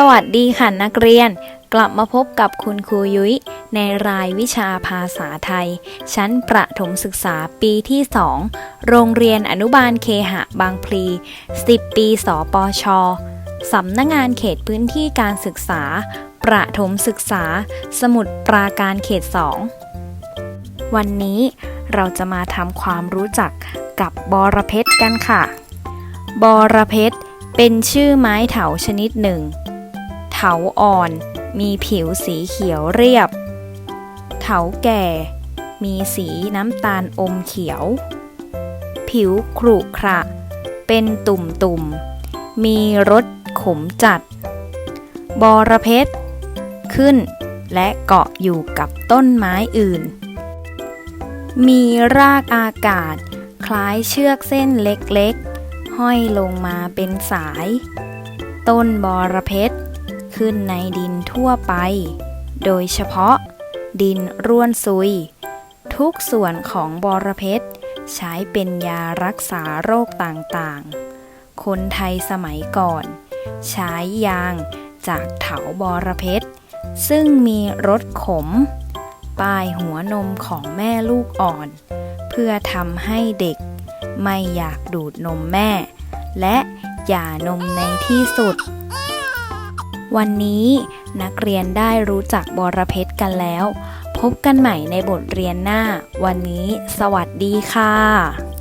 สวัสดีค่ะนักเรียน กลับมาพบกับคุณครูยุ้ยในรายวิชาภาษาไทย ชั้นประถมศึกษาปีที่ 2 โรงเรียนอนุบาลเคหะบางพลี 10 ปีสปชสำนักงงานเขตพื้นที่การศึกษา ประถมศึกษา สมุดปราการเขต 2 วันนี้เราจะมาทำความรู้จักกับบอระเพ็ดกันค่ะ บอระเพ็ดเป็นชื่อไม้เถาชนิดหนึ่ง เถาอ่อน มีผิวสีเขียวเรียบ เถาแก่ มีสีน้ำตาลอมเขียว ผิวขรุขระ เป็นตุ่มๆมีรสขมจัด บอระเพ็ดขึ้นและเกาะอยู่กับต้นไม้อื่น มีรากอากาศ คล้ายเชือกเส้นเล็กๆ ห้อยลงมาเป็นสาย ต้นบอระเพ็ด ขึ้นในดินทั่วไป โดยเฉพาะ ดินร่วนซุย ทุกส่วนของบอระเพ็ดใช้เป็นยารักษาโรคต่างๆ คนไทยสมัยก่อน ใช้ยางจากเถาบอระเพ็ดซึ่งมีรสขม ป้ายหัวนมของแม่ลูกอ่อน เพื่อทำให้เด็ก ไม่อยากดูดนมแม่ และหย่านมในที่สุด วันนี้นักเรียนได้รู้จักบอระเพ็ดกันแล้ว พบกันใหม่ในบทเรียนหน้า วันนี้สวัสดีค่ะ